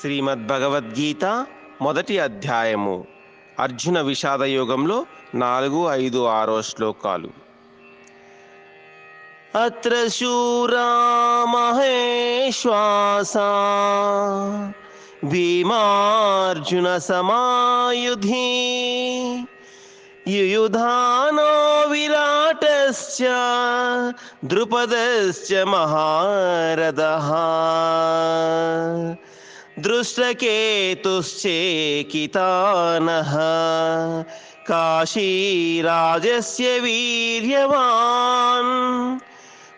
శ్రీమద్భగవద్గీత మొదటి అధ్యాయము. అర్జున విషాద యోగంలో నాలుగు ఐదు ఆరో శ్లోకాలు. అత్ర శూరా మహేశ్వాసా భీమార్జున సమాయుధి యుయుధానో విరాటశ్చ ద్రుపదశ్చ మహారథः दृष्टकेतुश्चेकितानः काशीराजस्य वीर्यवान्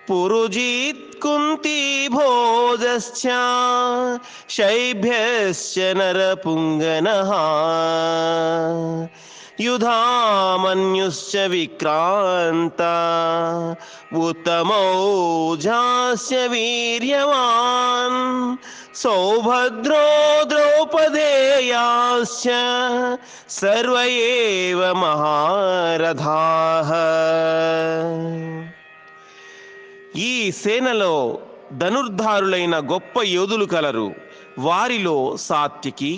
पुरुजीत्कुन्तीभोजश्च शैभ्यश्च नरपुङ्गनः యుధామన్యుశ్చ విక్రాంత ఉత్తమౌజాస్య వీర్యవాన్ సౌభద్రో ద్రౌపదేయాశ్చ సర్వ ఏవ మహారథాః ఈ సేనలో ధనుర్ధారులైన గొప్ప యోధులు కలరు వారిలో సాత్వికి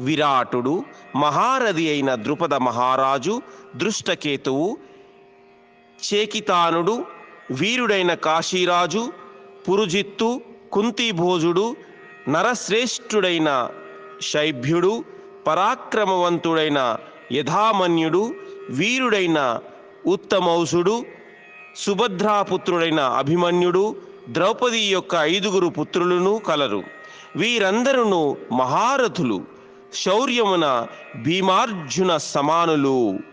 విరాటుడు మహారథి అయిన ద్రుపద మహారాజు దృష్టకేతువు చేకితానుడు వీరుడైన కాశీరాజు పురుజిత్తు కుంతిభోజుడు నరశ్రేష్ఠుడైన శైభ్యుడు పరాక్రమవంతుడైన యథామన్యుడు వీరుడైన ఉత్తమౌసుడు సుభద్రాపుత్రుడైన అభిమన్యుడు ద్రౌపది యొక్క ఐదుగురు పుత్రులను కలరు. వీరందరూ మహారథులు. ಶೌರ್ಯముನ ಭೀಮಾರ್ಜುನ ಸಮಾನುಲು.